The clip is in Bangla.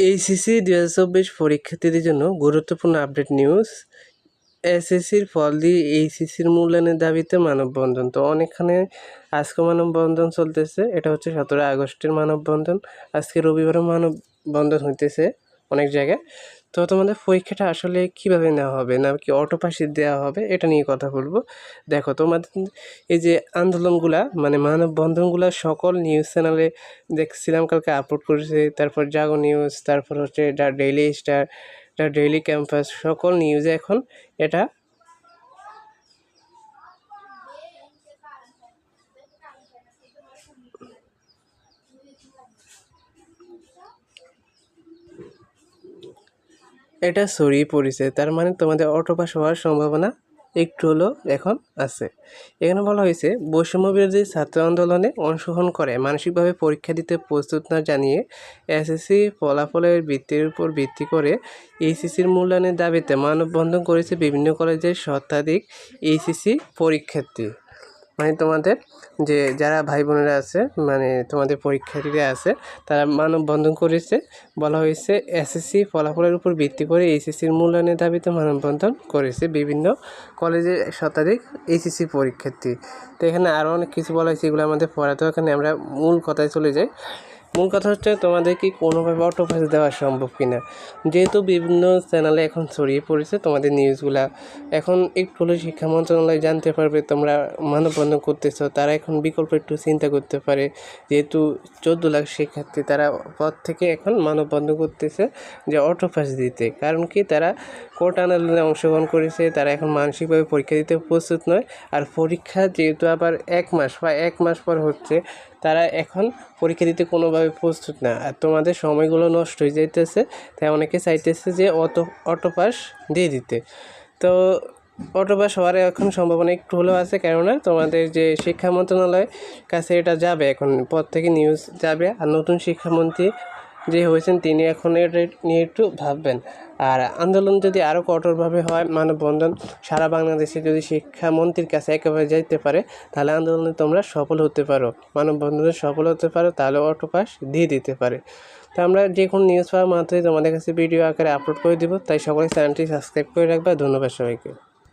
এইচএসসি দু হাজার চব্বিশ পরীক্ষার্থীদের জন্য গুরুত্বপূর্ণ আপডেট নিউজ। এসএসসির ফল দিয়ে এইচএসসির মূল্যায়নের দাবিতে মানববন্ধন। তো অনেকখানে আজকে মানববন্ধন চলতেছে। এটা হচ্ছে সতেরো আগস্টের মানববন্ধন। আজকে রবিবারও মানববন্ধন হইতেছে। অনেক জায়গায়। তো তোমাদের পরীক্ষাটা আসলে কীভাবে নেওয়া হবে? না কি অটো পাশে দেওয়া হবে? এটা নিয়ে কথা বলব। দেখো, তোমাদের এই যে আন্দোলনগুলা মানে মানববন্ধনগুলা সকল নিউজ চ্যানেলে দেখছিলাম, কালকে আপলোড করেছে। তারপর জাগো নিউজ তারপর হচ্ছে the Daily Star the Daily Campus সকল নিউজে এখন এটা এটা ছড়িয়ে পড়েছে। তার মানে তোমাদের অটো পাস হওয়ার সম্ভাবনা একটু হলেও এখন আছে। এখানে বলা হয়েছে, বৈষম্য বিরোধী ছাত্র আন্দোলনে অংশগ্রহণ করে মানসিকভাবে পরীক্ষা দিতে প্রস্তুত না জানিয়ে এসএসসি ফলাফলের ভিত্তির উপর ভিত্তি করে এইচএসির মূল্যায়নের দাবিতে মানববন্ধন করেছে বিভিন্ন কলেজের শতাধিক এইচএসসি পরীক্ষার্থী। মানে তোমাদের যে যারা ভাই বোনেরা আছে মানে তোমাদের পরীক্ষার্থীরা আছে, তারা মানববন্ধন করেছে। বলা হয়েছে এসএসসি ফলাফলের উপর ভিত্তি করে এইচএসসির মূল্যায়নের দাবিতে মানববন্ধন করেছে বিভিন্ন কলেজের শতাধিক এইচএসসি পরীক্ষার্থী। তো এখানে আরও অনেক কিছু বলা হয়েছে, এগুলো আমাদের পড়াতে এখানে আমরা মূল কথায় চলে যাই। মূল কথা হচ্ছে তোমাদের কি কোনোভাবে অটো পাস দেওয়া সম্ভব কি না যেহেতু বিভিন্ন চ্যানেলে এখন ছড়িয়ে পড়েছে, তোমাদের নিউজগুলা এখন একটু হলে শিক্ষা মন্ত্রণালয় জানতে পারবে তোমরা মানববন্ধন করতেছো, তারা এখন বিকল্প একটু চিন্তা করতে পারে। যেহেতু চোদ্দ লাখ শিক্ষার্থী, তারা পদ থেকে এখন মানববন্ধন করতেছে যে অটো পাস দিতে। কারণ কি, তারা কোর্ট আন্দোলনে অংশগ্রহণ করেছে, তারা এখন মানসিকভাবে পরীক্ষা দিতে প্রস্তুত নয়। আর পরীক্ষা যেহেতু আবার এক মাস বা এক মাস পর হচ্ছে, তারা এখন পরীক্ষা দিতে কোনোভাবে প্রস্তুত না। আর তোমাদের সময়গুলো নষ্ট হয়ে যাইতেছে, তাই অনেকে চাইতেছে যে অটো অটো পাস দিয়ে দিতে। তো অটো পাস হওয়ার এখন সম্ভাবনা একটু হলেও আছে, কেননা তোমাদের যে শিক্ষা মন্ত্রণালয় কাছে এটা যাবে, এখন পর থেকে নিউজ যাবে। আর নতুন শিক্ষামন্ত্রী যে হয়েছেন তিনি এখন এটা নিয়ে একটু ভাববেন। আর আন্দোলন যদি আরও কঠোরভাবে হয়, মানববন্ধন, সারা বাংলাদেশে যদি শিক্ষামন্ত্রীর কাছে একেবারে যাইতে পারে, তাহলে আন্দোলনে তোমরা সফল হতে পারো। মানববন্ধনে সফল হতে পারো, তাহলে অটো পাস দিয়ে দিতে পারে। তো আমরা যে কোনো নিউজ পাওয়া মাধ্যমে তোমাদের কাছে ভিডিও আকারে আপলোড করে দিব। তাই সকলে চ্যানেলটি সাবস্ক্রাইব করে রাখবে। ধন্যবাদ সবাইকে।